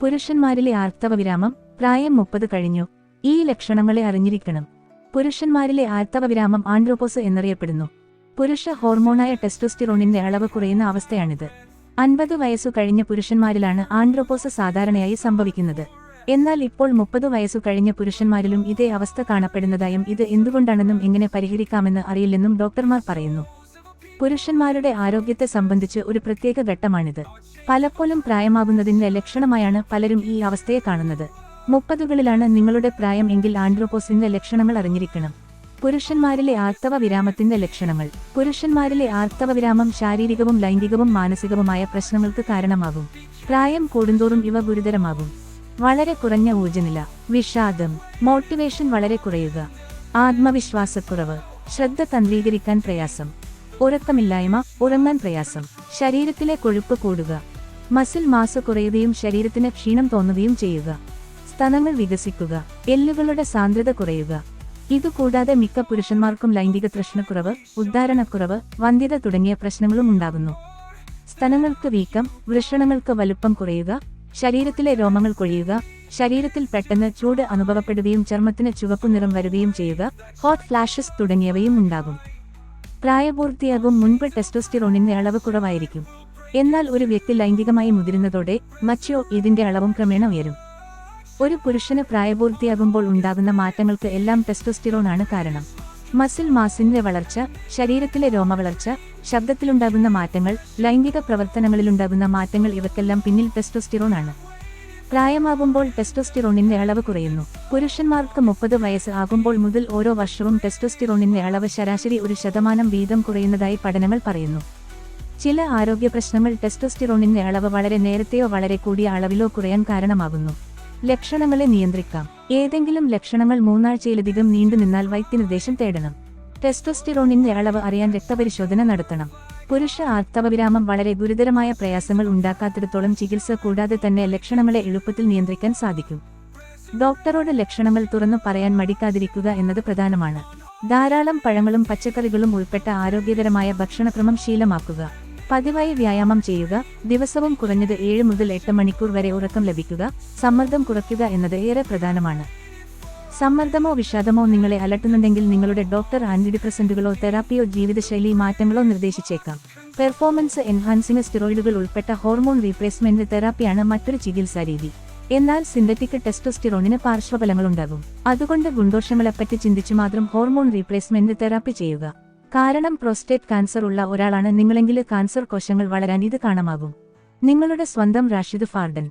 പുരുഷന്മാരിലെ ആർത്തവവിരാമം പ്രായം മുപ്പത് കഴിഞ്ഞു. ഈ ലക്ഷണങ്ങളെ അറിഞ്ഞിരിക്കണം. പുരുഷന്മാരിലെ ആർത്തവവിരാമം ആൻഡ്രോപോസ് എന്നറിയപ്പെടുന്നു. പുരുഷ ഹോർമോണായ ടെസ്റ്റോസ്റ്റിറോണിന്റെ അളവ് കുറയുന്ന അവസ്ഥയാണിത്. അൻപത് വയസ്സു കഴിഞ്ഞ പുരുഷന്മാരിലാണ് ആൻഡ്രോപോസ് സാധാരണയായി സംഭവിക്കുന്നത്. എന്നാൽ ഇപ്പോൾ മുപ്പത് വയസ്സു കഴിഞ്ഞ പുരുഷന്മാരിലും ഇതേ അവസ്ഥ കാണപ്പെടുന്നതായും ഇത് എന്തുകൊണ്ടാണെന്നും എങ്ങനെ പരിഹരിക്കാമെന്ന് അറിയില്ലെന്നും ഡോക്ടർമാർ പറയുന്നു. പുരുഷന്മാരുടെ ആരോഗ്യത്തെ സംബന്ധിച്ച് ഒരു പ്രത്യേക ഘട്ടമാണിത്. പലപ്പോഴും പ്രായമാകുന്നതിന്റെ ലക്ഷണമായാണ് പലരും ഈ അവസ്ഥയെ കാണുന്നത്. മുപ്പതുകളിലാണ് നിങ്ങളുടെ പ്രായം എങ്കിൽ ആൻഡ്രോപോസിന്റെ ലക്ഷണങ്ങൾ അറിഞ്ഞിരിക്കണം. പുരുഷന്മാരിലെ ആർത്തവ വിരാമത്തിന്റെ ലക്ഷണങ്ങൾ. പുരുഷന്മാരിലെ ആർത്തവ വിരാമം ശാരീരികവും ലൈംഗികവും മാനസികവുമായ പ്രശ്നങ്ങൾക്ക് കാരണമാകും. പ്രായം കൂടുന്തോറും ഇവ ഗുരുതരമാകും. വളരെ കുറഞ്ഞ ഊർജനില വിഷാദം മോട്ടിവേഷൻ വളരെ കുറയുക ആത്മവിശ്വാസക്കുറവ് ശ്രദ്ധ തന്ത്രീകരിക്കാൻ പ്രയാസം. ഉറക്കമില്ലായ്മ ഉറങ്ങാൻ പ്രയാസം ശരീരത്തിലെ കൊഴുപ്പ് കൂടുക മസിൽ മാസ് കുറയുകയും ശരീരത്തിന് ക്ഷീണം തോന്നുകയും ചെയ്യുക സ്തനങ്ങൾ വികസിക്കുക എല്ലുകളുടെ സാന്ദ്രത കുറയുക. ഇതുകൂടാതെ മിക്ക പുരുഷന്മാർക്കും ലൈംഗിക തൃഷ്ണക്കുറവ് ഉദ്ധാരണക്കുറവ് വന്ധ്യത തുടങ്ങിയ പ്രശ്നങ്ങളും ഉണ്ടാകുന്നു. സ്തനങ്ങൾക്ക് വീക്കം വൃഷണങ്ങൾക്ക് വലുപ്പം കുറയുക ശരീരത്തിലെ രോമങ്ങൾ കൊഴിയുക ശരീരത്തിൽ പെട്ടെന്ന് ചൂട് അനുഭവപ്പെടുകയും ചർമ്മത്തിന് ചുവപ്പു നിറം വരികയും ചെയ്യുക ഹോട്ട് ഫ്ലാഷസ് തുടങ്ങിയവയും ഉണ്ടാകും. പ്രായപൂർത്തിയാകും മുൻപ് ടെസ്റ്റോസ്റ്റിറോണിന്റെ അളവ് കുറവായിരിക്കും. എന്നാൽ ഒരു വ്യക്തി ലൈംഗികമായി മുതിരുന്നതോടെ മച്ചോ ഇതിന്റെ അളവും ക്രമേണ ഉയരും. ഒരു പുരുഷന് പ്രായപൂർത്തിയാകുമ്പോൾ ഉണ്ടാകുന്ന മാറ്റങ്ങൾക്ക് എല്ലാം ടെസ്റ്റോസ്റ്റിറോൺ ആണ് കാരണം. മസിൽ മാസിന്റെ വളർച്ച ശരീരത്തിലെ രോമവളർച്ച ശബ്ദത്തിലുണ്ടാകുന്ന മാറ്റങ്ങൾ ലൈംഗിക പ്രവർത്തനങ്ങളിലുണ്ടാകുന്ന മാറ്റങ്ങൾ ഇവക്കെല്ലാം പിന്നിൽ ടെസ്റ്റോസ്റ്റിറോൺ ആണ് പ്രായമാകുമ്പോൾ ടെസ്റ്റോസ്റ്റിറോണിന്റെ അളവ് കുറയുന്നു. പുരുഷന്മാർക്ക് മുപ്പത് വയസ്സ് ആകുമ്പോൾ മുതൽ ഓരോ വർഷവും ടെസ്റ്റോസ്റ്റിറോണിന്റെ അളവ് ശരാശരി ഒരു ശതമാനം വീതം കുറയുന്നതായി പഠനങ്ങൾ പറയുന്നു. ചില ആരോഗ്യ പ്രശ്നങ്ങൾ ടെസ്റ്റോസ്റ്റിറോണിന്റെ അളവ് വളരെ നേരത്തെയോ വളരെ കൂടിയ അളവിലോ കുറയാൻ കാരണമാകുന്നു. ലക്ഷണങ്ങളെ നിയന്ത്രിക്കാം. ഏതെങ്കിലും ലക്ഷണങ്ങൾ മൂന്നാഴ്ചയിലധികം നീണ്ടുനിന്നാൽ വൈദ്യനിർദ്ദേശം തേടണം. ടെസ്റ്റോസ്റ്റിറോണിന്റെ അളവ് അറിയാൻ രക്തപരിശോധന നടത്തണം. പുരുഷ ആർത്തവവിരാമം വളരെ ഗുരുതരമായ പ്രയാസങ്ങൾ ഉണ്ടാക്കാത്തിടത്തോളം ചികിത്സ കൂടാതെ തന്നെ ലക്ഷണങ്ങളെ എളുപ്പത്തിൽ നിയന്ത്രിക്കാൻ സാധിക്കും. ഡോക്ടറോട് ലക്ഷണങ്ങൾ തുറന്നു പറയാൻ മടിക്കാതിരിക്കുക എന്നത് പ്രധാനമാണ്. ധാരാളം പഴങ്ങളും പച്ചക്കറികളും ഉൾപ്പെട്ട ആരോഗ്യകരമായ ഭക്ഷണക്രമം ശീലമാക്കുക. പതിവായി വ്യായാമം ചെയ്യുക ദിവസവും കുറഞ്ഞത് ഏഴ് മുതൽ എട്ട് മണിക്കൂർ വരെ ഉറക്കം ലഭിക്കുക സമ്മർദ്ദം കുറയ്ക്കുക എന്നത് ഏറെ പ്രധാനമാണ്. സമ്മർദ്ദമോ വിഷാദമോ നിങ്ങളെ അലട്ടുന്നുണ്ടെങ്കിൽ നിങ്ങളുടെ ഡോക്ടർ ആന്റിഡിപ്രസന്റുകളോ തെറാപ്പിയോ ജീവിതശൈലി മാറ്റങ്ങളോ നിർദ്ദേശിച്ചേക്കാം. പെർഫോമൻസ് എൻഹാൻസിംഗ് സ്റ്റിറോയിഡുകൾ ഉൾപ്പെട്ട ഹോർമോൺ റീപ്ലേസ്മെന്റ് തെറാപ്പിയാണ് മറ്റൊരു ചികിത്സാ രീതി. എന്നാൽ സിന്തറ്റിക് ടെസ്റ്റോസ്റ്റിറോണിന് പാർശ്വഫലങ്ങളുണ്ടാകും. അതുകൊണ്ട് ഗുണ്ടോഷങ്ങളെപ്പറ്റി ചിന്തിച്ചു മാത്രം ഹോർമോൺ റീപ്ലേസ്മെന്റ് തെറാപ്പി ചെയ്യുക. കാരണം പ്രോസ്റ്റേറ്റ് കാൻസർ ഉള്ള ഒരാളാണ് നിങ്ങളെങ്കിൽ കാൻസർ കോശങ്ങൾ വളരാൻ ഇത് കാണാമാകും നിങ്ങളുടെ സ്വന്തം റാഷിദ് ഫാർഡൻ.